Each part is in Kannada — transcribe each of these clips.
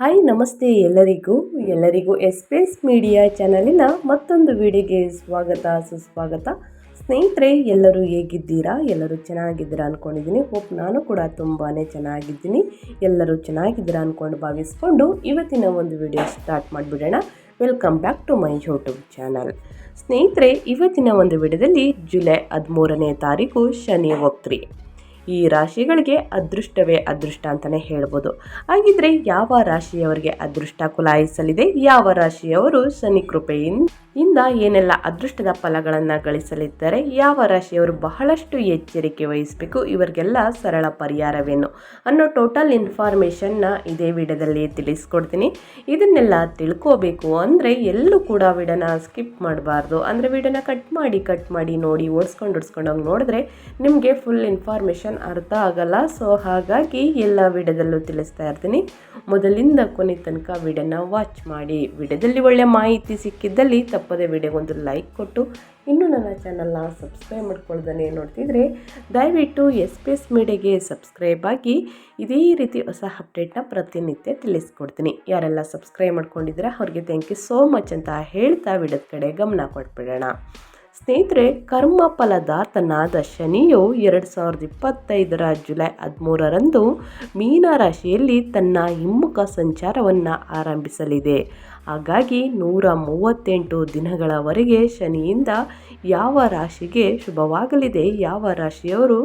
ಹಾಯ್ ನಮಸ್ತೆ ಎಲ್ಲರಿಗೂ. ಎಲ್ಲರಿಗೂ ಎಸ್ಪೇಸ್ ಮೀಡಿಯಾ ಚಾನಲಿನ ಮತ್ತೊಂದು ವಿಡಿಯೋಗೆ ಸ್ವಾಗತ, ಸುಸ್ವಾಗತ. ಸ್ನೇಹಿತರೆ, ಎಲ್ಲರೂ ಹೇಗಿದ್ದೀರಾ? ಎಲ್ಲರೂ ಚೆನ್ನಾಗಿದ್ದೀರಾ ಅಂದ್ಕೊಂಡಿದ್ದೀನಿ ಹೋಪ್ ನಾನು ಕೂಡ ತುಂಬಾ ಚೆನ್ನಾಗಿದ್ದೀನಿ. ಎಲ್ಲರೂ ಚೆನ್ನಾಗಿದ್ದೀರಾ ಅಂದ್ಕೊಂಡು ಭಾವಿಸ್ಕೊಂಡು ಇವತ್ತಿನ ಒಂದು ವಿಡಿಯೋ ಸ್ಟಾರ್ಟ್ ಮಾಡಿಬಿಡೋಣ. Welcome back to my YouTube channel ಸ್ನೇಹಿತರೆ, ಇವತ್ತಿನ ಒಂದು ವಿಡಿಯೋದಲ್ಲಿ ಜುಲೈ ಹದಿಮೂರನೇ ತಾರೀಕು ಶನಿ ಒಕ್ತ್ರಿ ಈ ರಾಶಿಗಳಿಗೆ ಅದೃಷ್ಟವೇ ಅದೃಷ್ಟ ಅಂತಲೇ ಹೇಳ್ಬೋದು. ಹಾಗಿದ್ರೆ ಯಾವ ರಾಶಿಯವರಿಗೆ ಅದೃಷ್ಟ ಕುಲಾಯಿಸಲಿದೆ? ಯಾವ ರಾಶಿಯವರು ಶನಿ ಕೃಪೆಯಿಂದ ಇಂದ ಏನೆಲ್ಲ ಅದೃಷ್ಟದ ಫಲಗಳನ್ನು ಗಳಿಸಲಿದ್ದಾರೆ? ಯಾವ ರಾಶಿಯವರು ಬಹಳಷ್ಟು ಎಚ್ಚರಿಕೆ ವಹಿಸಬೇಕು? ಇವರಿಗೆಲ್ಲ ಸರಳ ಪರಿಹಾರವೇನು? ಅನ್ನೋ ಟೋಟಲ್ ಇನ್ಫಾರ್ಮೇಷನ್ನ ಇದೇ ವಿಡಿಯೋದಲ್ಲಿ ತಿಳಿಸ್ಕೊಡ್ತೀನಿ. ಇದನ್ನೆಲ್ಲ ತಿಳ್ಕೋಬೇಕು ಅಂದರೆ ಎಲ್ಲೂ ಕೂಡ ವಿಡನ ಸ್ಕಿಪ್ ಮಾಡಬಾರ್ದು. ಅಂದರೆ ವಿಡನ ಕಟ್ ಮಾಡಿ ಕಟ್ ಮಾಡಿ ನೋಡಿ, ಓಡಿಸ್ಕೊಂಡು ಓಡಿಸ್ಕೊಂಡು ನೋಡಿದ್ರೆ ನಿಮಗೆ ಫುಲ್ ಇನ್ಫಾರ್ಮೇಷನ್ ಅರ್ಥ ಆಗಲ್ಲ. ಸೊ ಹಾಗಾಗಿ ಎಲ್ಲ ವಿಡಿಯೋದಲ್ಲೂ ತಿಳಿಸ್ತಾ ಇರ್ತೀನಿ. ಮೊದಲಿಂದ ಕೊನೆ ತನಕ ವಿಡಿಯೋನ ವಾಚ್ ಮಾಡಿ. ವಿಡಿಯೋದಲ್ಲಿ ಒಳ್ಳೆ ಮಾಹಿತಿ ಸಿಕ್ಕಿದ್ದಲ್ಲಿ ತಪ್ಪದೆ ವಿಡಿಯೋಗೊಂದು ಲೈಕ್ ಕೊಟ್ಟು. ಇನ್ನೂ ನನ್ನ ಚಾನಲ್ನ ಸಬ್ಸ್ಕ್ರೈಬ್ ಮಾಡ್ಕೊಳ್ದೇ ನೋಡ್ತಿದ್ರೆ, ದಯವಿಟ್ಟು ಎಸ್ ಪಿ ಎಸ್ ಮೀಡಿಯಾಗೆ ಸಬ್ಸ್ಕ್ರೈಬ್ ಆಗಿ. ಇದೇ ರೀತಿ ಹೊಸ ಅಪ್ಡೇಟ್ನ ಪ್ರತಿನಿತ್ಯ ತಿಳಿಸ್ಕೊಡ್ತೀನಿ. ಯಾರೆಲ್ಲ ಸಬ್ಸ್ಕ್ರೈಬ್ ಮಾಡ್ಕೊಂಡಿದ್ರೆ ಅವ್ರಿಗೆ ಥ್ಯಾಂಕ್ ಯು ಸೋ ಮಚ್ ಅಂತ ಹೇಳ್ತಾ ವಿಡಿಯೋದ ಕಡೆ ಗಮನ ಕೊಟ್ಬಿಡೋಣ. ಸ್ನೇಹಿತರೆ ಕರ್ಮ ಫಲದಾತನಾದ ಶನಿಯು ಎರಡು ಸಾವಿರದ ಇಪ್ಪತ್ತೈದರ ಜುಲೈ ಹದಿಮೂರರಂದು ಮೀನರಾಶಿಯಲ್ಲಿ ತನ್ನ ಹಿಮ್ಮುಖ ಸಂಚಾರವನ್ನು ಆರಂಭಿಸಲಿದೆ. ಹಾಗಾಗಿ ನೂರ ಮೂವತ್ತೆಂಟು ದಿನಗಳವರೆಗೆ ಶನಿಯಿಂದ ಯಾವ ರಾಶಿಗೆ ಶುಭವಾಗಲಿದೆ, ಯಾವ ರಾಶಿಯವರು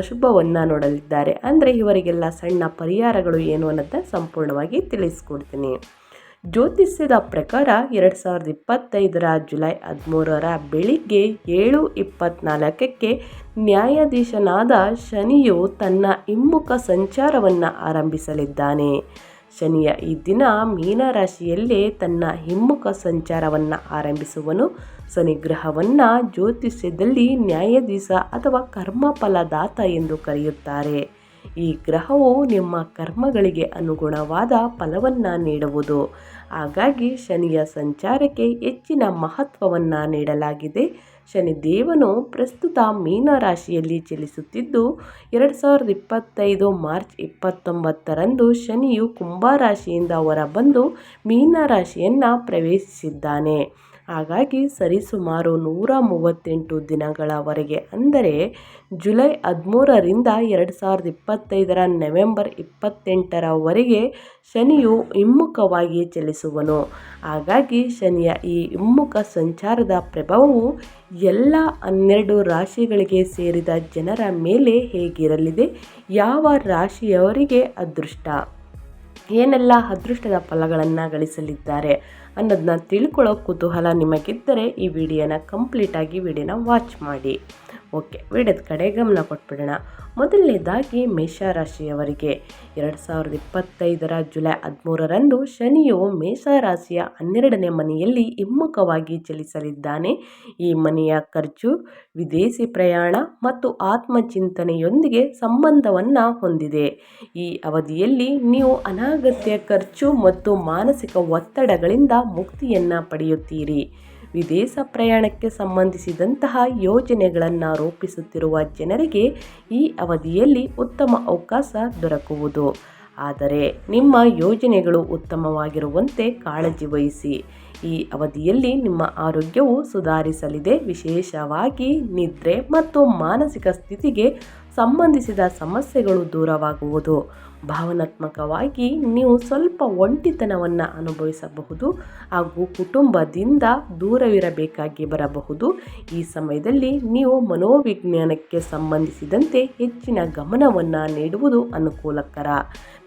ಅಶುಭವನ್ನು ನೋಡಲಿದ್ದಾರೆ, ಅಂದರೆ ಇವರಿಗೆಲ್ಲ ಸಣ್ಣ ಪರಿಹಾರಗಳು ಏನು ಅನ್ನೋದನ್ನ ಸಂಪೂರ್ಣವಾಗಿ ತಿಳಿಸ್ಕೊಡ್ತೀನಿ. ಜ್ಯೋತಿಷ್ಯದ ಪ್ರಕಾರ ಎರಡು ಸಾವಿರದ ಇಪ್ಪತ್ತೈದರ ಜುಲೈ ಹದಿಮೂರರ ಬೆಳಿಗ್ಗೆ ಏಳು ಇಪ್ಪತ್ನಾಲ್ಕಕ್ಕೆ ನ್ಯಾಯಾಧೀಶನಾದ ಶನಿಯು ತನ್ನ ಹಿಮ್ಮುಖ ಸಂಚಾರವನ್ನು ಆರಂಭಿಸಲಿದ್ದಾನೆ. ಶನಿಯ ಈ ದಿನ ಮೀನರಾಶಿಯಲ್ಲೇ ತನ್ನ ಹಿಮ್ಮುಖ ಸಂಚಾರವನ್ನು ಆರಂಭಿಸುವನು. ಶನಿಗ್ರಹವನ್ನು ಜ್ಯೋತಿಷ್ಯದಲ್ಲಿ ನ್ಯಾಯಾಧೀಶ ಅಥವಾ ಕರ್ಮಫಲದಾತ ಎಂದು ಕರೆಯುತ್ತಾರೆ. ಈ ಗ್ರಹವು ನಿಮ್ಮ ಕರ್ಮಗಳಿಗೆ ಅನುಗುಣವಾದ ಫಲವನ್ನು ನೀಡುವುದು. ಹಾಗಾಗಿ ಶನಿಯ ಸಂಚಾರಕ್ಕೆ ಹೆಚ್ಚಿನ ಮಹತ್ವವನ್ನು ನೀಡಲಾಗಿದೆ. ಶನಿದೇವನು ಪ್ರಸ್ತುತ ಮೀನರಾಶಿಯಲ್ಲಿ ಚಲಿಸುತ್ತಿದ್ದು, ಎರಡು ಸಾವಿರದ ಇಪ್ಪತ್ತೈದು ಮಾರ್ಚ್ ಇಪ್ಪತ್ತೊಂಬತ್ತರಂದು ಶನಿಯು ಕುಂಭರಾಶಿಯಿಂದ ಹೊರಬಂದು ಮೀನರಾಶಿಯನ್ನು ಪ್ರವೇಶಿಸಿದ್ದಾನೆ. ಹಾಗಾಗಿ ಸರಿಸುಮಾರು ನೂರ ಮೂವತ್ತೆಂಟು ದಿನಗಳವರೆಗೆ, ಅಂದರೆ ಜುಲೈ ಹದಿಮೂರರಿಂದ ಎರಡು ಸಾವಿರದ ಇಪ್ಪತ್ತೈದರ ನವೆಂಬರ್ ಇಪ್ಪತ್ತೆಂಟರವರೆಗೆ ಶನಿಯು ಹಿಮ್ಮುಖವಾಗಿ ಚಲಿಸುವನು. ಹಾಗಾಗಿ ಶನಿಯ ಈ ಹಿಮ್ಮುಖ ಸಂಚಾರದ ಪ್ರಭಾವವು ಎಲ್ಲ ಹನ್ನೆರಡು ರಾಶಿಗಳಿಗೆ ಸೇರಿದ ಜನರ ಮೇಲೆ ಹೇಗಿರಲಿದೆ, ಯಾವ ರಾಶಿಯವರಿಗೆ ಅದೃಷ್ಟ, ಏನೆಲ್ಲ ಅದೃಷ್ಟದ ಫಲಗಳನ್ನು ಗಳಿಸಲಿದ್ದಾರೆ ಅನ್ನೋದನ್ನ ತಿಳ್ಕೊಳ್ಳೋ ಕುತೂಹಲ ನಿಮಗಿದ್ದರೆ ಈ ವಿಡಿಯೋನ ಕಂಪ್ಲೀಟಾಗಿ ವಿಡಿಯೋನ ವಾಚ್ ಮಾಡಿ. ಓಕೆ, ವಿಡಿಯೋದ ಕಡೆ ಗಮನ ಕೊಟ್ಬಿಡೋಣ. ಮೊದಲನೇದಾಗಿ ಮೇಷರಾಶಿಯವರಿಗೆ ಎರಡು ಸಾವಿರದ ಇಪ್ಪತ್ತೈದರ ಜುಲೈ ಹದಿಮೂರರಂದು ಶನಿಯು ಮೇಷರಾಶಿಯ ಹನ್ನೆರಡನೇ ಮನೆಯಲ್ಲಿ ಹಿಮ್ಮುಖವಾಗಿ ಚಲಿಸಲಿದ್ದಾನೆ. ಈ ಮನೆಯ ಖರ್ಚು, ವಿದೇಶಿ ಪ್ರಯಾಣ ಮತ್ತು ಆತ್ಮಚಿಂತನೆಯೊಂದಿಗೆ ಸಂಬಂಧವನ್ನು ಹೊಂದಿದೆ. ಈ ಅವಧಿಯಲ್ಲಿ ನೀವು ಅನಾಗತ್ಯ ಖರ್ಚು ಮತ್ತು ಮಾನಸಿಕ ಒತ್ತಡಗಳಿಂದ ಮುಕ್ತಿಯನ್ನು ಪಡೆಯುತ್ತೀರಿ. ವಿದೇಶ ಪ್ರಯಾಣಕ್ಕೆ ಸಂಬಂಧಿಸಿದಂತಹ ಯೋಜನೆಗಳನ್ನು ರೂಪಿಸುತ್ತಿರುವ ಜನರಿಗೆ ಈ ಅವಧಿಯಲ್ಲಿ ಉತ್ತಮ ಅವಕಾಶ ದೊರಕುವುದು. ಆದರೆ ನಿಮ್ಮ ಯೋಜನೆಗಳು ಉತ್ತಮವಾಗಿರುವಂತೆ ಕಾಳಜಿ ವಹಿಸಿ. ಈ ಅವಧಿಯಲ್ಲಿ ನಿಮ್ಮ ಆರೋಗ್ಯವು ಸುಧಾರಿಸಲಿದೆ. ವಿಶೇಷವಾಗಿ ನಿದ್ರೆ ಮತ್ತು ಮಾನಸಿಕ ಸ್ಥಿತಿಗೆ ಸಂಬಂಧಿಸಿದ ಸಮಸ್ಯೆಗಳು ದೂರವಾಗುವುದು. ಭಾವನಾತ್ಮಕವಾಗಿ ನೀವು ಸ್ವಲ್ಪ ಒಂಟಿತನವನ್ನು ಅನುಭವಿಸಬಹುದು ಹಾಗೂ ಕುಟುಂಬದಿಂದ ದೂರವಿರಬೇಕಾಗಿ ಬರಬಹುದು. ಈ ಸಮಯದಲ್ಲಿ ನೀವು ಮನೋವಿಜ್ಞಾನಕ್ಕೆ ಸಂಬಂಧಿಸಿದಂತೆ ಹೆಚ್ಚಿನ ಗಮನವನ್ನು ನೀಡುವುದು ಅನುಕೂಲಕರ.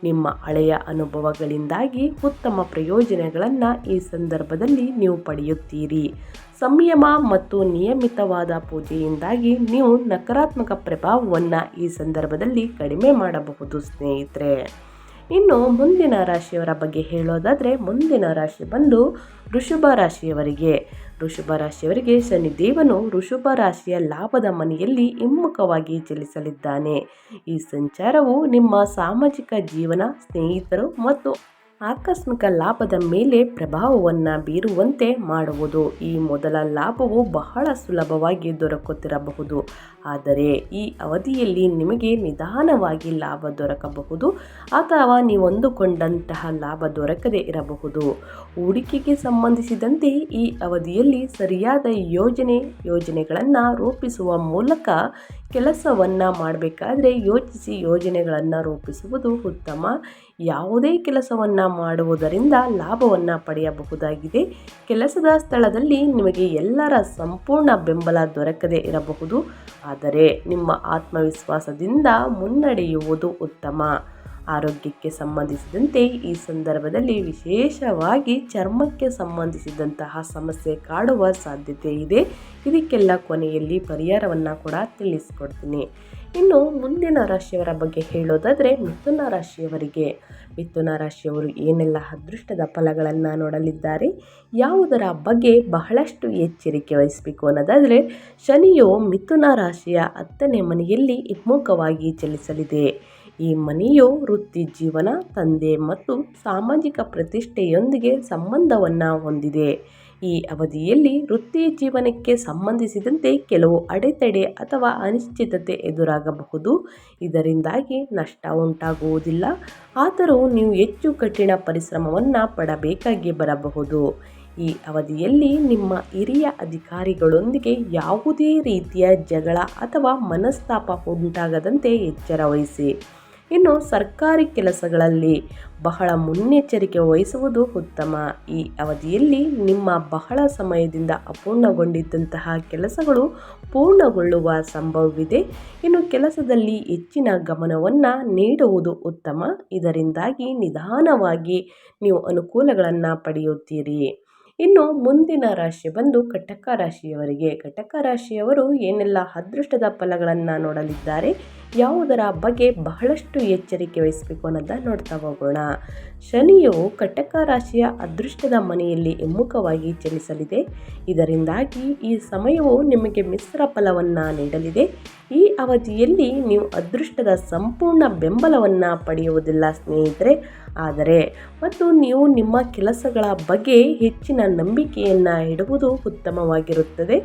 ನಿಮ್ಮ ಹಳೆಯ ಅನುಭವಗಳಿಂದಾಗಿ ಉತ್ತಮ ಪ್ರಯೋಜನಗಳನ್ನು ಈ ಸಂದರ್ಭದಲ್ಲಿ ನೀವು ಪಡೆಯುತ್ತೀರಿ. ಸಂಯಮ ಮತ್ತು ನಿಯಮಿತವಾದ ಪೂಜೆಯಿಂದಾಗಿ ನೀವು ನಕಾರಾತ್ಮಕ ಪ್ರಭಾವವನ್ನು ಈ ಸಂದರ್ಭದಲ್ಲಿ ಕಡಿಮೆ ಮಾಡಬಹುದು, ಸ್ನೇಹಿತರೆ. ಇನ್ನು ಮುಂದಿನ ರಾಶಿಯವರ ಬಗ್ಗೆ ಹೇಳೋದಾದರೆ, ಮುಂದಿನ ರಾಶಿ ಬಂದು ಋಷಭ ರಾಶಿಯವರಿಗೆ. ಋಷಭ ರಾಶಿಯವರಿಗೆ ಶನಿದೇವನು ಋಷಭ ರಾಶಿಯ ಲಾಭದ ಮನೆಯಲ್ಲಿ ಹಿಮ್ಮುಖವಾಗಿ ಚಲಿಸಲಿದ್ದಾನೆ. ಈ ಸಂಚಾರವು ನಿಮ್ಮ ಸಾಮಾಜಿಕ ಜೀವನ, ಸ್ನೇಹಿತರು ಮತ್ತು ಆಕಸ್ಮಿಕ ಲಾಭದ ಮೇಲೆ ಪ್ರಭಾವವನ್ನು ಬೀರುವಂತೆ ಮಾಡುವುದು. ಈ ಮೊದಲ ಲಾಭವು ಬಹಳ ಸುಲಭವಾಗಿ ದೊರಕುತ್ತಿರಬಹುದು. ಆದರೆ ಈ ಅವಧಿಯಲ್ಲಿ ನಿಮಗೆ ನಿಧಾನವಾಗಿ ಲಾಭ ದೊರಕಬಹುದು ಅಥವಾ ನೀವು ಅಂದುಕೊಂಡಂತಹ ಲಾಭ ದೊರಕದೇ ಇರಬಹುದು. ಹೂಡಿಕೆಗೆ ಸಂಬಂಧಿಸಿದಂತೆ ಈ ಅವಧಿಯಲ್ಲಿ ಸರಿಯಾದ ಯೋಜನೆ, ಯೋಜನೆಗಳನ್ನು ರೂಪಿಸುವ ಮೂಲಕ ಕೆಲಸವನ್ನು ಮಾಡಬೇಕಾದ್ರೆ ಯೋಚಿಸಿ ಯೋಜನೆಗಳನ್ನು ರೂಪಿಸುವುದು ಉತ್ತಮ. ಯಾವುದೇ ಕೆಲಸವನ್ನು ಮಾಡುವುದರಿಂದ ಲಾಭವನ್ನು ಪಡೆಯಬಹುದಾಗಿದೆ. ಕೆಲಸದ ಸ್ಥಳದಲ್ಲಿ ನಿಮಗೆ ಎಲ್ಲರ ಸಂಪೂರ್ಣ ಬೆಂಬಲ ದೊರಕದೇ ಇರಬಹುದು. ಆದರೆ ನಿಮ್ಮ ಆತ್ಮವಿಶ್ವಾಸದಿಂದ ಮುನ್ನಡೆಯುವುದು ಉತ್ತಮ. ಆರೋಗ್ಯಕ್ಕೆ ಸಂಬಂಧಿಸಿದಂತೆ ಈ ಸಂದರ್ಭದಲ್ಲಿ ವಿಶೇಷವಾಗಿ ಚರ್ಮಕ್ಕೆ ಸಂಬಂಧಿಸಿದಂತಹ ಸಮಸ್ಯೆ ಕಾಡುವ ಸಾಧ್ಯತೆ ಇದೆ. ಇದಕ್ಕೆಲ್ಲ ಕೊನೆಯಲ್ಲಿ ಪರಿಹಾರವನ್ನು ಕೂಡ ತಿಳಿಸ್ಕೊಡ್ತೀನಿ. ಇನ್ನು ಮುಂದಿನ ರಾಶಿಯವರ ಬಗ್ಗೆ ಹೇಳೋದಾದರೆ ಮಿಥುನ ರಾಶಿಯವರಿಗೆ. ಮಿಥುನ ರಾಶಿಯವರು ಏನೆಲ್ಲ ಅದೃಷ್ಟದ ಫಲಗಳನ್ನು ನೋಡಲಿದ್ದಾರೆ, ಯಾವುದರ ಬಗ್ಗೆ ಬಹಳಷ್ಟು ಎಚ್ಚರಿಕೆ ವಹಿಸಬೇಕು ಅನ್ನೋದಾದರೆ ಶನಿಯು ಮಿಥುನ ರಾಶಿಯ ಹತ್ತನೇ ಮನೆಯಲ್ಲಿ ಹಿಮ್ಮುಖವಾಗಿ ಚಲಿಸಲಿದೆ. ಈ ಮನೆಯು ವೃತ್ತಿ ಜೀವನ, ತಂದೆ ಮತ್ತು ಸಾಮಾಜಿಕ ಪ್ರತಿಷ್ಠೆಯೊಂದಿಗೆ ಸಂಬಂಧವನ್ನು ಹೊಂದಿದೆ. ಈ ಅವಧಿಯಲ್ಲಿ ವೃತ್ತಿ ಜೀವನಕ್ಕೆ ಸಂಬಂಧಿಸಿದಂತೆ ಕೆಲವು ಅಡೆತಡೆ ಅಥವಾ ಅನಿಶ್ಚಿತತೆ ಎದುರಾಗಬಹುದು. ಇದರಿಂದಾಗಿ ನಷ್ಟ ಉಂಟಾಗುವುದಿಲ್ಲ. ಆದರೂ ನೀವು ಹೆಚ್ಚು ಕಠಿಣ ಪರಿಶ್ರಮವನ್ನು ಪಡಬೇಕಾಗಿ ಬರಬಹುದು. ಈ ಅವಧಿಯಲ್ಲಿ ನಿಮ್ಮ ಹಿರಿಯ ಅಧಿಕಾರಿಗಳೊಂದಿಗೆ ಯಾವುದೇ ರೀತಿಯ ಜಗಳ ಅಥವಾ ಮನಸ್ತಾಪ ಉಂಟಾಗದಂತೆ ಎಚ್ಚರ ವಹಿಸಿ. ಇನ್ನು ಸರ್ಕಾರಿ ಕೆಲಸಗಳಲ್ಲಿ ಬಹಳ ಮುನ್ನೆಚ್ಚರಿಕೆ ವಹಿಸುವುದು ಉತ್ತಮ. ಈ ಅವಧಿಯಲ್ಲಿ ನಿಮ್ಮ ಬಹಳ ಸಮಯದಿಂದ ಅಪೂರ್ಣಗೊಂಡಿದ್ದಂತಹ ಕೆಲಸಗಳು ಪೂರ್ಣಗೊಳ್ಳುವ ಸಂಭವವಿದೆ. ಇನ್ನು ಕೆಲಸದಲ್ಲಿ ಹೆಚ್ಚಿನ ಗಮನವನ್ನು ನೀಡುವುದು ಉತ್ತಮ. ಇದರಿಂದಾಗಿ ನಿಧಾನವಾಗಿ ನೀವು ಅನುಕೂಲಗಳನ್ನು ಪಡೆಯುತ್ತೀರಿ. ಇನ್ನು ಮುಂದಿನ ರಾಶಿ ಬಂದು ಕಟಕ ರಾಶಿಯವರಿಗೆ. ಕಟಕ ರಾಶಿಯವರು ಏನೆಲ್ಲ ಅದೃಷ್ಟದ ಫಲಗಳನ್ನು ನೋಡಲಿದ್ದಾರೆ, ಯಾವುದರ ಬಗ್ಗೆ ಬಹಳಷ್ಟು ಎಚ್ಚರಿಕೆ ವಹಿಸಬೇಕು ಅನ್ನೋದನ್ನ ನೋಡ್ತಾ ಹೋಗೋಣ. ಶನಿಯು ಕಟಕ ರಾಶಿಯ ಅದೃಷ್ಟದ ಮನೆಯಲ್ಲಿ ಹಿಮ್ಮುಖವಾಗಿ ಚಲಿಸಲಿದೆ ಇದರಿಂದಾಗಿ ಈ ಸಮಯವು ನಿಮಗೆ ಮಿಶ್ರ ಫಲವನ್ನು ನೀಡಲಿದೆ. ಈ ಅವಧಿಯಲ್ಲಿ ನೀವು ಅದೃಷ್ಟದ ಸಂಪೂರ್ಣ ಬೆಂಬಲವನ್ನು ಪಡೆಯುವುದಿಲ್ಲ ಸ್ನೇಹಿತರೆ. ಆದರೆ ಮತ್ತು ನೀವು ನಿಮ್ಮ ಕೆಲಸಗಳ ಬಗ್ಗೆ ಹೆಚ್ಚಿನ ನಂಬಿಕೆಯನ್ನು ಇಡುವುದು ಉತ್ತಮವಾಗಿರುತ್ತದೆ.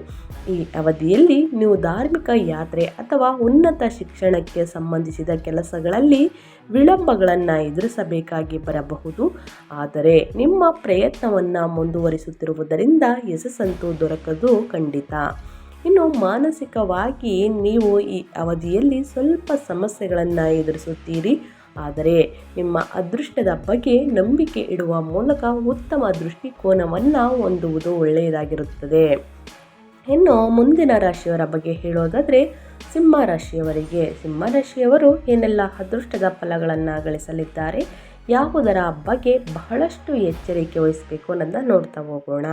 ಈ ಅವಧಿಯಲ್ಲಿ ನೀವು ಧಾರ್ಮಿಕ ಯಾತ್ರೆ ಅಥವಾ ಉನ್ನತ ಶಿಕ್ಷಣಕ್ಕೆ ಸಂಬಂಧಿಸಿದ ಕೆಲಸಗಳಲ್ಲಿ ವಿಳಂಬಗಳನ್ನು ಎದುರಿಸಬೇಕಾಗಿ ಬರಬಹುದು. ಆದರೆ ನಿಮ್ಮ ಪ್ರಯತ್ನವನ್ನು ಮುಂದುವರಿಸುತ್ತಿರುವುದರಿಂದ ಯಶಸ್ಸಂತೂ ದೊರಕದು ಖಂಡಿತ. ಇನ್ನು ಮಾನಸಿಕವಾಗಿ ನೀವು ಈ ಅವಧಿಯಲ್ಲಿ ಸ್ವಲ್ಪ ಸಮಸ್ಯೆಗಳನ್ನು ಎದುರಿಸುತ್ತೀರಿ. ಆದರೆ ನಿಮ್ಮ ಅದೃಷ್ಟದ ಬಗ್ಗೆ ನಂಬಿಕೆ ಇಡುವ ಮೂಲಕ ಉತ್ತಮ ದೃಷ್ಟಿಕೋನವನ್ನು ಹೊಂದುವುದು ಒಳ್ಳೆಯದಾಗಿರುತ್ತದೆ. ಇನ್ನು ಮುಂದಿನ ರಾಶಿಯವರ ಬಗ್ಗೆ ಹೇಳೋದಾದರೆ ಸಿಂಹ ರಾಶಿಯವರಿಗೆ. ಸಿಂಹ ರಾಶಿಯವರು ಏನೆಲ್ಲ ಅದೃಷ್ಟದ ಫಲಗಳನ್ನು ಗಳಿಸಲಿದ್ದಾರೆ? ಯಾವುದರ ಬಗ್ಗೆ ಬಹಳಷ್ಟು ಎಚ್ಚರಿಕೆ ವಹಿಸಬೇಕು ಅನ್ನೋದನ್ನ ನೋಡ್ತಾ ಹೋಗೋಣ.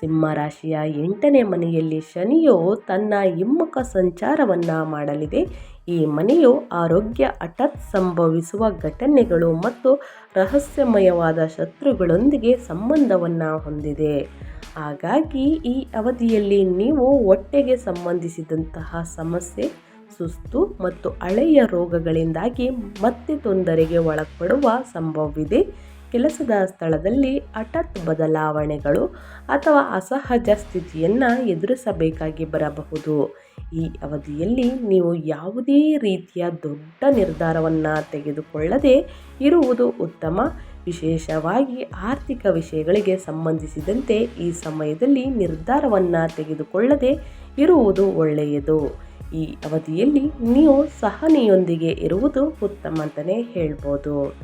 ಸಿಂಹ ರಾಶಿಯ ಎಂಟನೇ ಮನೆಯಲ್ಲಿ ಶನಿಯು ತನ್ನ ಹಿಮ್ಮುಖ ಸಂಚಾರವನ್ನು ಮಾಡಲಿದೆ. ಈ ಮನೆಯು ಆರೋಗ್ಯ ಹಠಾತ್ ಸಂಭವಿಸುವ ಘಟನೆಗಳು ಮತ್ತು ರಹಸ್ಯಮಯವಾದ ಶತ್ರುಗಳೊಂದಿಗೆ ಸಂಬಂಧವನ್ನು ಹೊಂದಿದೆ. ಹಾಗಾಗಿ ಈ ಅವಧಿಯಲ್ಲಿ ನೀವು ಹೊಟ್ಟೆಗೆ ಸಂಬಂಧಿಸಿದಂತಹ ಸಮಸ್ಯೆ ಸುಸ್ತು ಮತ್ತು ಹಳೆಯ ರೋಗಗಳಿಂದಾಗಿ ಮತ್ತೆ ತೊಂದರೆಗೆ ಒಳಪಡುವ ಸಂಭವವಿದೆ. ಕೆಲಸದ ಸ್ಥಳದಲ್ಲಿ ಹಠಾತ್ ಬದಲಾವಣೆಗಳು ಅಥವಾ ಅಸಹಜ ಸ್ಥಿತಿಯನ್ನು ಎದುರಿಸಬೇಕಾಗಿ ಬರಬಹುದು. ಈ ಅವಧಿಯಲ್ಲಿ ನೀವು ಯಾವುದೇ ರೀತಿಯ ದೊಡ್ಡ ನಿರ್ಧಾರವನ್ನು ತೆಗೆದುಕೊಳ್ಳದೆ ಇರುವುದು ಉತ್ತಮ. ವಿಶೇಷವಾಗಿ ಆರ್ಥಿಕ ವಿಷಯಗಳಿಗೆ ಸಂಬಂಧಿಸಿದಂತೆ ಈ ಸಮಯದಲ್ಲಿ ನಿರ್ಧಾರವನ್ನು ತೆಗೆದುಕೊಳ್ಳದೆ ಇರುವುದು ಒಳ್ಳೆಯದು. ಈ ಅವಧಿಯಲ್ಲಿ ನೀವು ಸಹನೆಯೊಂದಿಗೆ ಇರುವುದು ಉತ್ತಮ ಅಂತಲೇ ಹೇಳ್ಬೋದು.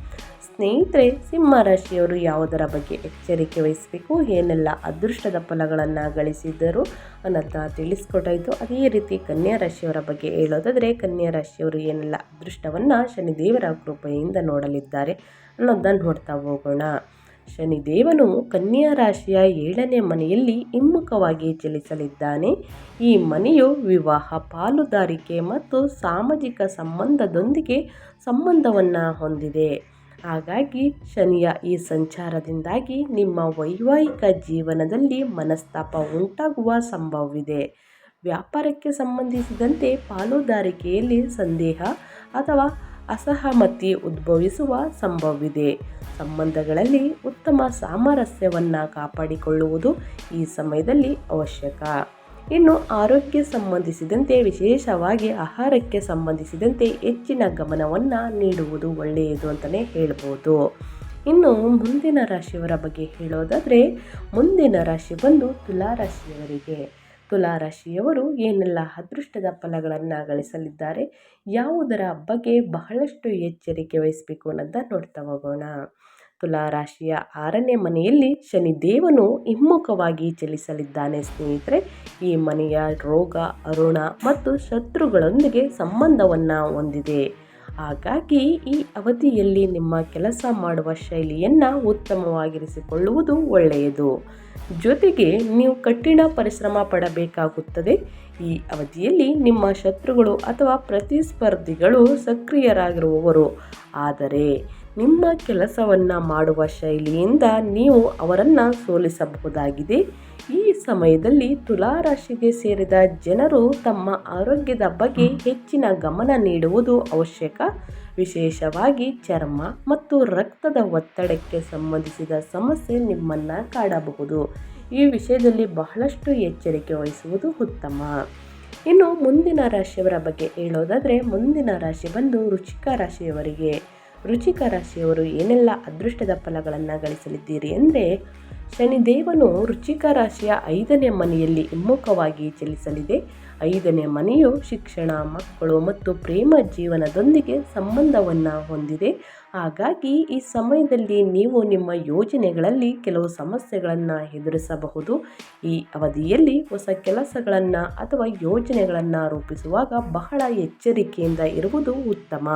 ಸ್ನೇಹಿತರೆ, ಸಿಂಹ ರಾಶಿಯವರು ಯಾವುದರ ಬಗ್ಗೆ ಎಚ್ಚರಿಕೆ ವಹಿಸಬೇಕು, ಏನೆಲ್ಲ ಅದೃಷ್ಟದ ಫಲಗಳನ್ನು ಗಳಿಸಿದ್ದರು ಅನ್ನೋದನ್ನ ತಿಳಿಸ್ಕೊಟ್ಟಾಯಿತು ಅದೇ ರೀತಿ ಕನ್ಯಾ ರಾಶಿಯವರ ಬಗ್ಗೆ ಹೇಳೋದಾದರೆ, ಕನ್ಯಾ ರಾಶಿಯವರು ಏನೆಲ್ಲ ಅದೃಷ್ಟವನ್ನು ಶನಿದೇವರ ಕೃಪೆಯಿಂದ ನೋಡಲಿದ್ದಾರೆ ಅನ್ನೋದನ್ನ ನೋಡ್ತಾ ಹೋಗೋಣ. ಶನಿದೇವನು ಕನ್ಯಾ ರಾಶಿಯ ಏಳನೇ ಮನೆಯಲ್ಲಿ ಹಿಮ್ಮುಖವಾಗಿ ಚಲಿಸಲಿದ್ದಾನೆ. ಈ ಮನೆಯು ವಿವಾಹ ಪಾಲುದಾರಿಕೆ ಮತ್ತು ಸಾಮಾಜಿಕ ಸಂಬಂಧದೊಂದಿಗೆ ಸಂಬಂಧವನ್ನು ಹೊಂದಿದೆ. ಹಾಗಾಗಿ ಶನಿಯ ಈ ಸಂಚಾರದಿಂದಾಗಿ ನಿಮ್ಮ ವೈವಾಹಿಕ ಜೀವನದಲ್ಲಿ ಮನಸ್ತಾಪ ಉಂಟಾಗುವ ಸಂಭವವಿದೆ. ವ್ಯಾಪಾರಕ್ಕೆ ಸಂಬಂಧಿಸಿದಂತೆ ಪಾಲುದಾರಿಕೆಯಲ್ಲಿ ಸಂದೇಹ ಅಥವಾ ಅಸಹಮತಿ ಉದ್ಭವಿಸುವ ಸಂಭವವಿದೆ. ಸಂಬಂಧಗಳಲ್ಲಿ ಉತ್ತಮ ಸಾಮರಸ್ಯವನ್ನು ಕಾಪಾಡಿಕೊಳ್ಳುವುದು ಈ ಸಮಯದಲ್ಲಿ ಅವಶ್ಯಕ. ಇನ್ನು ಆರೋಗ್ಯ ಸಂಬಂಧಿಸಿದಂತೆ, ವಿಶೇಷವಾಗಿ ಆಹಾರಕ್ಕೆ ಸಂಬಂಧಿಸಿದಂತೆ ಹೆಚ್ಚಿನ ಗಮನವನ್ನು ನೀಡುವುದು ಒಳ್ಳೆಯದು ಅಂತಲೇ ಹೇಳ್ಬೋದು. ಇನ್ನು ಮುಂದಿನ ರಾಶಿಯವರ ಬಗ್ಗೆ ಹೇಳೋದಾದರೆ, ಮುಂದಿನ ರಾಶಿ ಬಂದು ತುಲಾ ರಾಶಿಯವರಿಗೆ ತುಲಾ ರಾಶಿಯವರು ಏನೆಲ್ಲ ಅದೃಷ್ಟದ ಫಲಗಳನ್ನು ಗಳಿಸಲಿದ್ದಾರೆ ಯಾವುದರ ಬಗ್ಗೆ ಬಹಳಷ್ಟು ಎಚ್ಚರಿಕೆ ವಹಿಸಬೇಕು ಅನ್ನೋದನ್ನ ನೋಡ್ತಾ ಹೋಗೋಣ. ತುಲಾ ರಾಶಿಯ ಆರನೇ ಮನೆಯಲ್ಲಿ ಶನಿದೇವನು ಹಿಮ್ಮುಖವಾಗಿ ಚಲಿಸಲಿದ್ದಾನೆ ಸ್ನೇಹಿತರೆ. ಈ ಮನೆಯ ರೋಗ, ಅರುಣ ಮತ್ತು ಶತ್ರುಗಳೊಂದಿಗೆ ಸಂಬಂಧವನ್ನು ಹೊಂದಿದೆ. ಹಾಗಾಗಿ ಈ ಅವಧಿಯಲ್ಲಿ ನಿಮ್ಮ ಕೆಲಸ ಮಾಡುವ ಶೈಲಿಯನ್ನು ಉತ್ತಮವಾಗಿರಿಸಿಕೊಳ್ಳುವುದು ಒಳ್ಳೆಯದು. ಜೊತೆಗೆ ನೀವು ಕಠಿಣ ಪರಿಶ್ರಮ ಪಡಬೇಕಾಗುತ್ತದೆ. ಈ ಅವಧಿಯಲ್ಲಿ ನಿಮ್ಮ ಶತ್ರುಗಳು ಅಥವಾ ಪ್ರತಿಸ್ಪರ್ಧಿಗಳು ಸಕ್ರಿಯರಾಗಿರುವವರು. ಆದರೆ ನಿಮ್ಮ ಕೆಲಸವನ್ನು ಮಾಡುವ ಶೈಲಿಯಿಂದ ನೀವು ಅವರನ್ನು ಸೋಲಿಸಬಹುದಾಗಿದೆ. ಈ ಸಮಯದಲ್ಲಿ ತುಲಾರಾಶಿಗೆ ಸೇರಿದ ಜನರು ತಮ್ಮ ಆರೋಗ್ಯದ ಬಗ್ಗೆ ಹೆಚ್ಚಿನ ಗಮನ ನೀಡುವುದು ಅವಶ್ಯಕ. ವಿಶೇಷವಾಗಿ ಚರ್ಮ ಮತ್ತು ರಕ್ತದ ಒತ್ತಡಕ್ಕೆ ಸಂಬಂಧಿಸಿದ ಸಮಸ್ಯೆ ನಿಮ್ಮನ್ನು ಕಾಡಬಹುದು. ಈ ವಿಷಯದಲ್ಲಿ ಬಹಳಷ್ಟು ಎಚ್ಚರಿಕೆ ವಹಿಸುವುದು ಉತ್ತಮ. ಇನ್ನು ಮುಂದಿನ ರಾಶಿಯವರ ಬಗ್ಗೆ ಹೇಳೋದಾದರೆ ಮುಂದಿನ ರಾಶಿ ಬಂದು ರುಚಿಕ ರಾಶಿಯವರಿಗೆ. ರುಚಿಕ ರಾಶಿಯವರು ಏನೆಲ್ಲ ಅದೃಷ್ಟದ ಫಲಗಳನ್ನು ಗಳಿಸಲಿದ್ದೀರಿ ಅಂದರೆ ಶನಿದೇವನು ವೃಚಿಕ ರಾಶಿಯ ಐದನೇ ಮನೆಯಲ್ಲಿ ಹಿಮ್ಮುಖವಾಗಿ ಚಲಿಸಲಿದೆ. ಐದನೇ ಮನೆಯು ಶಿಕ್ಷಣ, ಮಕ್ಕಳು ಮತ್ತು ಪ್ರೇಮ ಜೀವನದೊಂದಿಗೆ ಸಂಬಂಧವನ್ನು ಹೊಂದಿದೆ. ಹಾಗಾಗಿ ಈ ಸಮಯದಲ್ಲಿ ನೀವು ನಿಮ್ಮ ಯೋಜನೆಗಳಲ್ಲಿ ಕೆಲವು ಸಮಸ್ಯೆಗಳನ್ನು ಎದುರಿಸಬಹುದು. ಈ ಅವಧಿಯಲ್ಲಿ ಹೊಸ ಕೆಲಸಗಳನ್ನು ಅಥವಾ ಯೋಜನೆಗಳನ್ನು ರೂಪಿಸುವಾಗ ಬಹಳ ಎಚ್ಚರಿಕೆಯಿಂದ ಇರುವುದು ಉತ್ತಮ.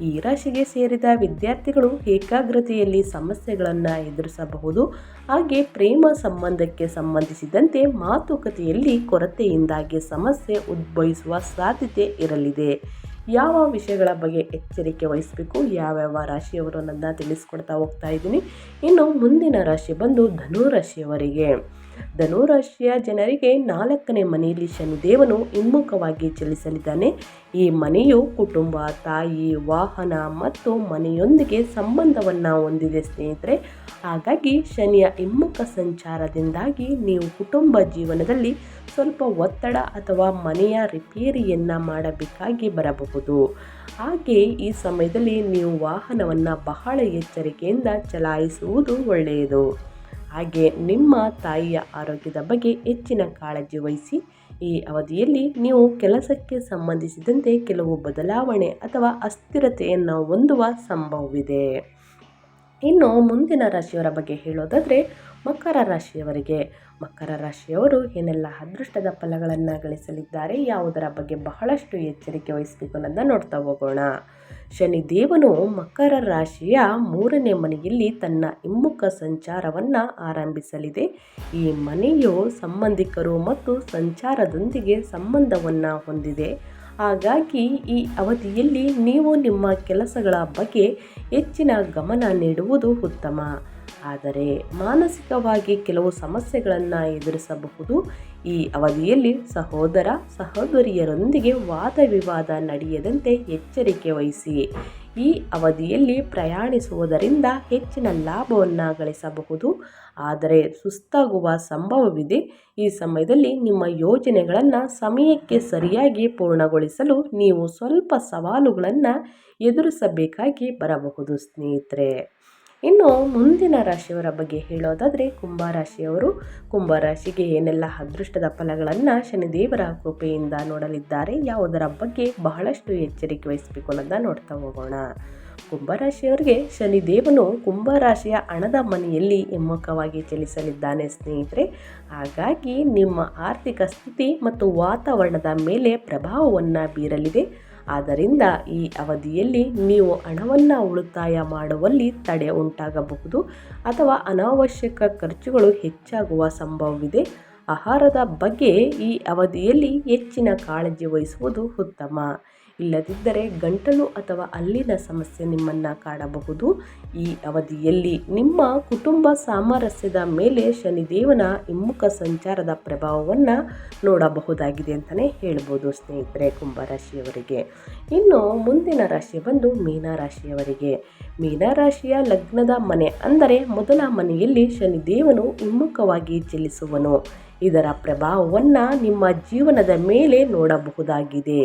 ಈ ರಾಶಿಗೆ ಸೇರಿದ ವಿದ್ಯಾರ್ಥಿಗಳು ಏಕಾಗ್ರತೆಯಲ್ಲಿ ಸಮಸ್ಯೆಗಳನ್ನು ಎದುರಿಸಬಹುದು. ಹಾಗೆ ಪ್ರೇಮ ಸಂಬಂಧಕ್ಕೆ ಸಂಬಂಧಿಸಿದಂತೆ ಮಾತುಕತೆಯಲ್ಲಿ ಕೊರತೆಯಿಂದಾಗಿ ಸಮಸ್ಯೆ ಉದ್ಭವಿಸುವ ಸಾಧ್ಯತೆ ಇರಲಿದೆ. ಯಾವ ವಿಷಯಗಳ ಬಗ್ಗೆ ಎಚ್ಚರಿಕೆ ವಹಿಸಬೇಕು? ಯಾವ್ಯಾವ ರಾಶಿಯವರು ನನ್ನ ತಿಳಿಸ್ಕೊಡ್ತಾ ಹೋಗ್ತಾ ಇದ್ದೀನಿ. ಇನ್ನು ಮುಂದಿನ ರಾಶಿ ಬಂದು ಧನು ರಾಶಿಯವರಿಗೆ ಧನುರಾಶಿಯ ಜನರಿಗೆ ನಾಲ್ಕನೇ ಮನೆಯಲ್ಲಿ ಶನಿದೇವನು ಹಿಮ್ಮುಖವಾಗಿ ಚಲಿಸಲಿದ್ದಾನೆ. ಈ ಮನೆಯು ಕುಟುಂಬ, ತಾಯಿ, ವಾಹನ ಮತ್ತು ಮನೆಯೊಂದಿಗೆ ಸಂಬಂಧವನ್ನು ಹೊಂದಿದೆ ಸ್ನೇಹಿತರೆ. ಹಾಗಾಗಿ ಶನಿಯ ಹಿಮ್ಮುಖ ಸಂಚಾರದಿಂದಾಗಿ ನೀವು ಕುಟುಂಬ ಜೀವನದಲ್ಲಿ ಸ್ವಲ್ಪ ಒತ್ತಡ ಅಥವಾ ಮನೆಯ ರಿಪೇರಿಯನ್ನು ಮಾಡಬೇಕಾಗಿ ಬರಬಹುದು. ಹಾಗೆ ಈ ಸಮಯದಲ್ಲಿ ನೀವು ವಾಹನವನ್ನು ಬಹಳ ಎಚ್ಚರಿಕೆಯಿಂದ ಚಲಾಯಿಸುವುದು ಒಳ್ಳೆಯದು. ಹಾಗೆ ನಿಮ್ಮ ತಾಯಿಯ ಆರೋಗ್ಯದ ಬಗ್ಗೆ ಹೆಚ್ಚಿನ ಕಾಳಜಿ ವಹಿಸಿ ಈ ಅವಧಿಯಲ್ಲಿ ನೀವು ಕೆಲಸಕ್ಕೆ ಸಂಬಂಧಿಸಿದಂತೆ ಕೆಲವು ಬದಲಾವಣೆ ಅಥವಾ ಅಸ್ಥಿರತೆಯನ್ನು ಹೊಂದುವ ಸಂಭವವಿದೆ. ಇನ್ನು ಮುಂದಿನ ರಾಶಿಯವರ ಬಗ್ಗೆ ಹೇಳೋದಾದರೆ ಮಕರ ರಾಶಿಯವರಿಗೆ. ಮಕರ ರಾಶಿಯವರು ಏನೆಲ್ಲ ಅದೃಷ್ಟದ ಫಲಗಳನ್ನು ಗಳಿಸಲಿದ್ದಾರೆ, ಯಾವುದರ ಬಗ್ಗೆ ಬಹಳಷ್ಟು ಎಚ್ಚರಿಕೆ ವಹಿಸಬೇಕು ಅನ್ನೋದನ್ನ ನೋಡ್ತಾ ಹೋಗೋಣ. ಶನಿದೇವನು ಮಕರ ರಾಶಿಯ ಮೂರನೇ ಮನೆಯಲ್ಲಿ ತನ್ನ ಹಿಮ್ಮುಖ ಸಂಚಾರವನ್ನು ಆರಂಭಿಸಲಿದೆ. ಈ ಮನೆಯು ಸಂಬಂಧಿಕರು ಮತ್ತು ಸಂಚಾರದೊಂದಿಗೆ ಸಂಬಂಧವನ್ನು ಹೊಂದಿದೆ. ಹಾಗಾಗಿ ಈ ಅವಧಿಯಲ್ಲಿ ನೀವು ನಿಮ್ಮ ಕೆಲಸಗಳ ಬಗ್ಗೆ ಹೆಚ್ಚಿನ ಗಮನ ನೀಡುವುದು ಉತ್ತಮ. ಆದರೆ ಮಾನಸಿಕವಾಗಿ ಕೆಲವು ಸಮಸ್ಯೆಗಳನ್ನು ಎದುರಿಸಬಹುದು. ಈ ಅವಧಿಯಲ್ಲಿ ಸಹೋದರ ಸಹೋದರಿಯರೊಂದಿಗೆ ವಾದ ವಿವಾದ ನಡೆಯದಂತೆ ಎಚ್ಚರಿಕೆ ವಹಿಸಿ. ಈ ಅವಧಿಯಲ್ಲಿ ಪ್ರಯಾಣಿಸುವುದರಿಂದ ಹೆಚ್ಚಿನ ಲಾಭವನ್ನು ಗಳಿಸಬಹುದು. ಆದರೆ ಸುಸ್ತಾಗುವ ಸಂಭವವಿದೆ. ಈ ಸಮಯದಲ್ಲಿ ನಿಮ್ಮ ಯೋಜನೆಗಳನ್ನು ಸಮಯಕ್ಕೆ ಸರಿಯಾಗಿ ಪೂರ್ಣಗೊಳಿಸಲು ನೀವು ಸ್ವಲ್ಪ ಸವಾಲುಗಳನ್ನು ಎದುರಿಸಬೇಕಾಗಿ ಬರಬಹುದು ಸ್ನೇಹಿತರೆ. ಇನ್ನು ಮುಂದಿನ ರಾಶಿಯವರ ಬಗ್ಗೆ ಹೇಳೋದಾದರೆ ಕುಂಭರಾಶಿಯವರು. ಕುಂಭರಾಶಿಗೆ ಏನೆಲ್ಲ ಅದೃಷ್ಟದ ಫಲಗಳನ್ನು ಶನಿದೇವರ ಕೃಪೆಯಿಂದ ನೋಡಲಿದ್ದಾರೆ, ಯಾವುದರ ಬಗ್ಗೆ ಬಹಳಷ್ಟು ಎಚ್ಚರಿಕೆ ವಹಿಸಬೇಕು ಅನ್ನೋದನ್ನ ನೋಡ್ತಾ ಹೋಗೋಣ. ಕುಂಭರಾಶಿಯವರಿಗೆ ಶನಿದೇವನು ಕುಂಭರಾಶಿಯ ಹಣದ ಮನೆಯಲ್ಲಿ ಹಿಮ್ಮುಖವಾಗಿ ಚಲಿಸಲಿದ್ದಾನೆ ಸ್ನೇಹಿತರೆ. ಹಾಗಾಗಿ ನಿಮ್ಮ ಆರ್ಥಿಕ ಸ್ಥಿತಿ ಮತ್ತು ವಾತಾವರಣದ ಮೇಲೆ ಪ್ರಭಾವವನ್ನು ಬೀರಲಿದೆ. ಆದ್ದರಿಂದ ಈ ಅವಧಿಯಲ್ಲಿ ನೀವು ಹಣವನ್ನು ಉಳಿತಾಯ ಮಾಡುವಲ್ಲಿ ತಡೆ ಉಂಟಾಗಬಹುದು ಅಥವಾ ಅನಾವಶ್ಯಕ ಖರ್ಚುಗಳು ಹೆಚ್ಚಾಗುವ ಸಂಭವವಿದೆ. ಆಹಾರದ ಬಗ್ಗೆ ಈ ಅವಧಿಯಲ್ಲಿ ಹೆಚ್ಚಿನ ಕಾಳಜಿ ವಹಿಸುವುದು ಉತ್ತಮ. ಇಲ್ಲದಿದ್ದರೆ ಗಂಟಲು ಅಥವಾ ಅಲ್ಲಿನ ಸಮಸ್ಯೆ ನಿಮ್ಮನ್ನು ಕಾಡಬಹುದು. ಈ ಅವಧಿಯಲ್ಲಿ ನಿಮ್ಮ ಕುಟುಂಬ ಸಾಮರಸ್ಯದ ಮೇಲೆ ಶನಿದೇವನ ಹಿಮ್ಮುಖ ಸಂಚಾರದ ಪ್ರಭಾವವನ್ನು ನೋಡಬಹುದಾಗಿದೆ ಅಂತಲೇ ಹೇಳ್ಬೋದು ಸ್ನೇಹಿತರೆ ಕುಂಭರಾಶಿಯವರಿಗೆ. ಇನ್ನು ಮುಂದಿನ ರಾಶಿ ಬಂದು ಮೀನರಾಶಿಯವರಿಗೆ. ಮೀನರಾಶಿಯ ಲಗ್ನದ ಮನೆ ಅಂದರೆ ಮೊದಲ ಮನೆಯಲ್ಲಿ ಶನಿದೇವನು ಹಿಮ್ಮುಖವಾಗಿ ಚಲಿಸುವನು ಇದರ ಪ್ರಭಾವವನ್ನು ನಿಮ್ಮ ಜೀವನದ ಮೇಲೆ ನೋಡಬಹುದಾಗಿದೆ.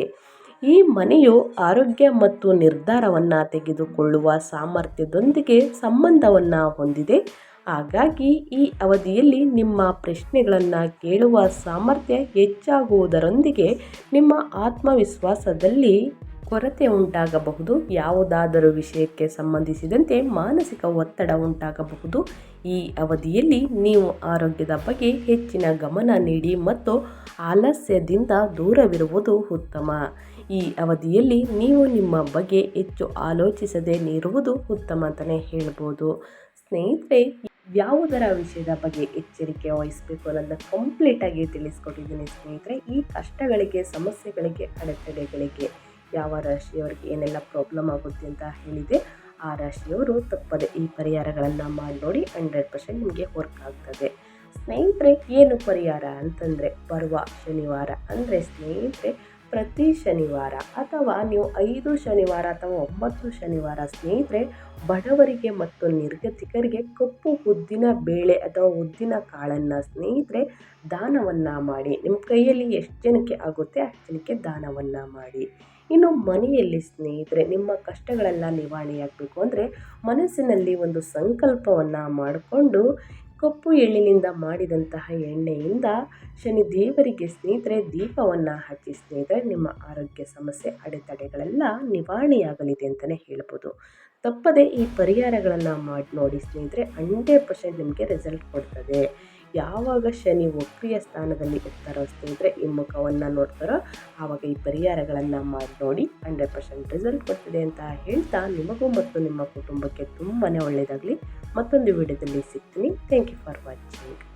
ಈ ಮನೆಯು ಆರೋಗ್ಯ ಮತ್ತು ನಿರ್ಧಾರವನ್ನು ತೆಗೆದುಕೊಳ್ಳುವ ಸಾಮರ್ಥ್ಯದೊಂದಿಗೆ ಸಂಬಂಧವನ್ನು ಹೊಂದಿದೆ. ಹಾಗಾಗಿ ಈ ಅವಧಿಯಲ್ಲಿ ನಿಮ್ಮ ಪ್ರಶ್ನೆಗಳನ್ನು ಕೇಳುವ ಸಾಮರ್ಥ್ಯ ಹೆಚ್ಚಾಗುವುದರೊಂದಿಗೆ ನಿಮ್ಮ ಆತ್ಮವಿಶ್ವಾಸದಲ್ಲಿ ಕೊರತೆ ಉಂಟಾಗಬಹುದು. ಯಾವುದಾದರೂ ವಿಷಯಕ್ಕೆ ಸಂಬಂಧಿಸಿದಂತೆ ಮಾನಸಿಕ ಒತ್ತಡ ಉಂಟಾಗಬಹುದು. ಈ ಅವಧಿಯಲ್ಲಿ ನೀವು ಆರೋಗ್ಯದ ಬಗ್ಗೆ ಹೆಚ್ಚಿನ ಗಮನ ನೀಡಿ ಮತ್ತು ಆಲಸ್ಯದಿಂದ ದೂರವಿರುವುದು ಉತ್ತಮ. ಈ ಅವಧಿಯಲ್ಲಿ ನೀವು ನಿಮ್ಮ ಬಗ್ಗೆ ಹೆಚ್ಚು ಆಲೋಚಿಸದೇ ನೀರುವುದು ಉತ್ತಮ ಅಂತಲೇ ಹೇಳ್ಬೋದು. ಸ್ನೇಹಿತರೆ, ಯಾವುದರ ವಿಷಯದ ಬಗ್ಗೆ ಎಚ್ಚರಿಕೆ ವಹಿಸಬೇಕು ಅನ್ನೋದನ್ನ ಕಂಪ್ಲೀಟಾಗಿ ತಿಳಿಸ್ಕೊಟ್ಟಿದ್ದೀನಿ ಸ್ನೇಹಿತರೆ. ಈ ಕಷ್ಟಗಳಿಗೆ, ಸಮಸ್ಯೆಗಳಿಗೆ, ಅಡೆತಡೆಗಳಿಗೆ ಯಾವ ರಾಶಿಯವರಿಗೆ ಏನೆಲ್ಲ ಪ್ರಾಬ್ಲಮ್ ಆಗುತ್ತೆ ಅಂತ ಹೇಳಿದೆ, ಆ ರಾಶಿಯವರು ತಪ್ಪದೆ ಈ ಪರಿಹಾರಗಳನ್ನು ಮಾಡಿ ನೋಡಿ ಹಂಡ್ರೆಡ್ ಪರ್ಸೆಂಟ್ ನಿಮಗೆ ವರ್ಕ್ ಆಗ್ತದೆ. ಸ್ನೇಹಿತರೆ, ಏನು ಪರಿಹಾರ ಅಂತಂದರೆ ಬರುವ ಶನಿವಾರ ಅಂದರೆ ಸ್ನೇಹಿತರೆ ಪ್ರತಿ ಶನಿವಾರ ಅಥವಾ ನೀವು ಐದು ಶನಿವಾರ ಅಥವಾ ಒಂಬತ್ತು ಶನಿವಾರ ಸ್ನೇಹಿತರೆ ಬಡವರಿಗೆ ಮತ್ತು ನಿರ್ಗತಿಕರಿಗೆ ಕಪ್ಪು ಉದ್ದಿನ ಬೇಳೆ ಅಥವಾ ಉದ್ದಿನ ಕಾಳನ್ನು ಸ್ನೇಹಿತರೆ ದಾನವನ್ನು ಮಾಡಿ. ನಿಮ್ಮ ಕೈಯಲ್ಲಿ ಎಷ್ಟು ಜನಕ್ಕೆ ಆಗುತ್ತೆ ಅಷ್ಟು ಜನಕ್ಕೆ ದಾನವನ್ನು ಮಾಡಿ. ಇನ್ನು ಮನೆಯಲ್ಲಿ ಸ್ನೇಹಿತರೆ, ನಿಮ್ಮ ಕಷ್ಟಗಳೆಲ್ಲ ನಿವಾರಣೆಯಾಗಬೇಕು ಅಂದರೆ ಮನಸ್ಸಿನಲ್ಲಿ ಒಂದು ಸಂಕಲ್ಪವನ್ನು ಮಾಡಿಕೊಂಡು ಕಪ್ಪು ಎಳ್ಳಿನಿಂದ ಮಾಡಿದಂತಹ ಎಣ್ಣೆಯಿಂದ ಶನಿ ದೇವರಿಗೆ ಸ್ನೇಹಿತರೆ, ದೀಪವನ್ನು ಹಚ್ಚಿ ಸ್ನೇಹಿತರೆ, ನಿಮ್ಮ ಆರೋಗ್ಯ ಸಮಸ್ಯೆ, ಅಡೆತಡೆಗಳೆಲ್ಲ ನಿವಾರಣೆಯಾಗಲಿದೆ ಅಂತಲೇ ಹೇಳ್ಬೋದು. ತಪ್ಪದೆ ಈ ಪರಿಹಾರಗಳನ್ನು ಮಾಡಿ ನೋಡಿ ಸ್ನೇಹಿತರೆ, ಹಂಡ್ರೆಡ್ ಪರ್ಸೆಂಟ್ ನಿಮಗೆ ರಿಸಲ್ಟ್ ಕೊಡ್ತದೆ. ಯಾವಾಗ ಶನಿ ವಕ್ರಿಯ ಸ್ಥಾನದಲ್ಲಿ ಇರ್ತಾರೋ ಸ್ನೇಹಿತರೆ ಈ ಮುಖವನ್ನು ನೋಡ್ತಾರೋ ಆವಾಗ ಈ ಪರಿಹಾರಗಳನ್ನು ಮಾಡಿ ನೋಡಿ ಹಂಡ್ರೆಡ್ ಪರ್ಸೆಂಟ್ ರಿಸಲ್ಟ್ ಕೊಡ್ತಿದೆ ಅಂತ ಹೇಳ್ತಾ ನಿಮಗೂ ಮತ್ತು ನಿಮ್ಮ ಕುಟುಂಬಕ್ಕೆ ತುಂಬಾ ಒಳ್ಳೆಯದಾಗಲಿ ಮತ್ತೊಂದು ವಿಡಿಯೋದಲ್ಲಿ ಸಿಗ್ತೀನಿ. Thank you for watching